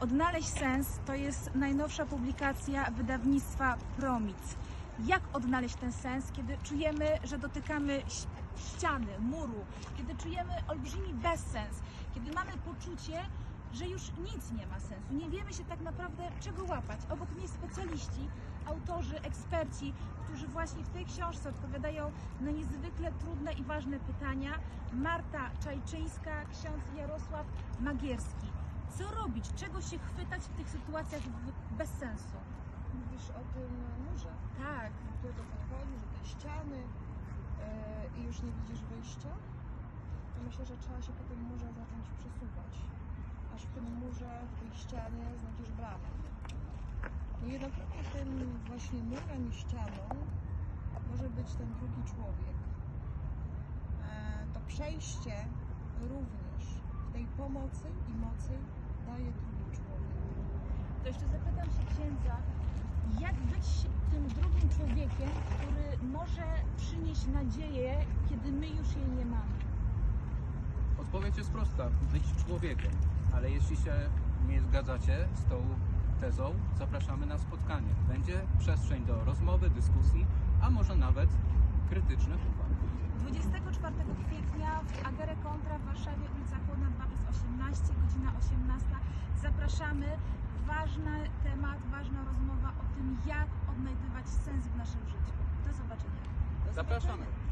Odnaleźć sens to jest najnowsza publikacja wydawnictwa Promic. Jak odnaleźć ten sens, kiedy czujemy, że dotykamy ściany, muru, kiedy czujemy olbrzymi bezsens, kiedy mamy poczucie, że już nic nie ma sensu. Nie wiemy się tak naprawdę czego łapać. Obok mnie specjaliści, autorzy, eksperci, którzy właśnie w tej książce odpowiadają na niezwykle trudne i ważne pytania. Marta Czajczyńska, ksiądz Jarosław Magierski. Co robić? Czego się chwytać w tych sytuacjach bez sensu? Mówisz o tym murze, Tak, którego podchodzisz, do tej ściany e, i już nie widzisz wyjścia. To myślę, że trzeba się po tym murze zacząć przesuwać. Aż w tym murze, w tej ścianie znajdziesz bramę. Niejednokrotnie tym właśnie murem i ścianą może być ten drugi człowiek. E, to przejście również w tej pomocy i mocy daje drugi człowiek. to jeszcze zapytam się księdza, jak być tym drugim człowiekiem, który może przynieść nadzieję, kiedy my już jej nie mamy? Odpowiedź jest prosta. Być człowiekiem. Ale jeśli się nie zgadzacie z tą tezą, zapraszamy na spotkanie. Będzie przestrzeń do rozmowy, dyskusji, a może nawet krytycznych uwag. 24 kwietnia w Agere Kontra w Warszawie, ulica Chłodna 2 przez 18, godzina 18. Zapraszamy. Ważny temat, ważna rozmowa o tym, jak odnajdywać sens w naszym życiu. Do zobaczenia. Do Zapraszamy. zobaczenia.